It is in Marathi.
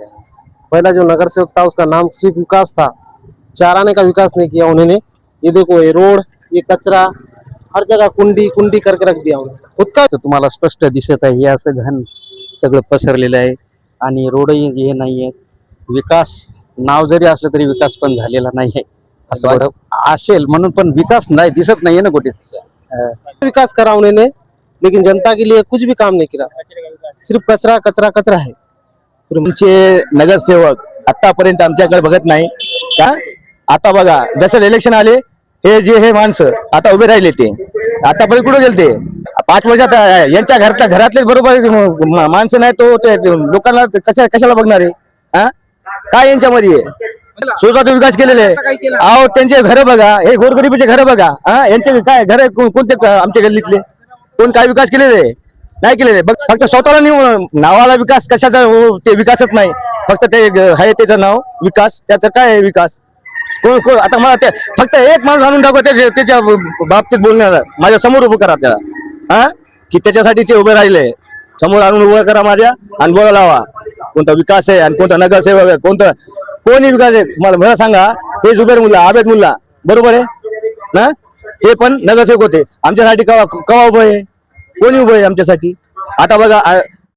सकते हैं पहला जो नगर सेवक था उसका नाम सिर्फ विकास था। चाराने का विकास नहीं किया उन्होंने। ये देखो ये रोड ये कचरा हर जगह कुंडी कुंडी करके रख दिया उन्होंने। खुद का तुम्हाला स्पष्ट दिसत आहे हे असं घन सगळं पसरलेलं आहे आणि रोडही हे नाही आहेत विकास नाव जरी असलं तरी विकास पण झालेला नाही आहे. असं असेल म्हणून पण विकास नाही दिसत नाहीये ना कुठेच अं, विकास करा उन्होंने लेकिन जनता के लिए कुछ भी काम नहीं किया सिर्फ कचरा कचरा कचरा है। तुमचे नगरसेवक आतापर्यंत आमच्याकडे बघत नाही. का? आता बघा जसं इलेक्शन आले हे जे हे माणसं आता उभे राहिले ते. आतापर्यंत कुठे गेले ते? पाच वर्षात यांच्या घरातल्या घरातलेच बरोबर माणसं नाही तो ते लोकांना कशा कशाला बघणार आहे? हा? काय यांच्यामध्ये? आहे? स्वतःचा विकास केलेले आहे. अहो त्यांचे घर बघा हे गोरगरीबीचे घर बघा. हा? यांचे काय घर कोणते आमच्या गल्लीतले? कोण काय विकास केलेले आहे? नाही केलेले. बघ फक्त स्वतःला निवड नावाला विकास कशाचा हो, ते विकासच नाही. फक्त ते आहे त्याचं नाव विकास. त्याचं काय आहे विकास? कोण कोण? आता मला ते फक्त एक माणूस आणून टाकू त्याच्या त्याच्या बाबतीत बोलण्याला. माझ्यासमोर उभं करा त्याला. हा? की त्याच्यासाठी ते उभे राहिले. समोर आणून उभं करा माझ्या आणि बोला लावा. कोणता विकास आहे आणि कोणता नगरसेवक आहे? कोणतं कोणी विकास आहे? मला मला सांगा. हे जुबेर मुल्ला आबेद मुल्ला. बरोबर आहे? ना? हे पण नगरसेवक होते. आमच्यासाठी कवा कवा उभं आहे? कोणी उभं आहे आमच्यासाठी? आता बघा आ-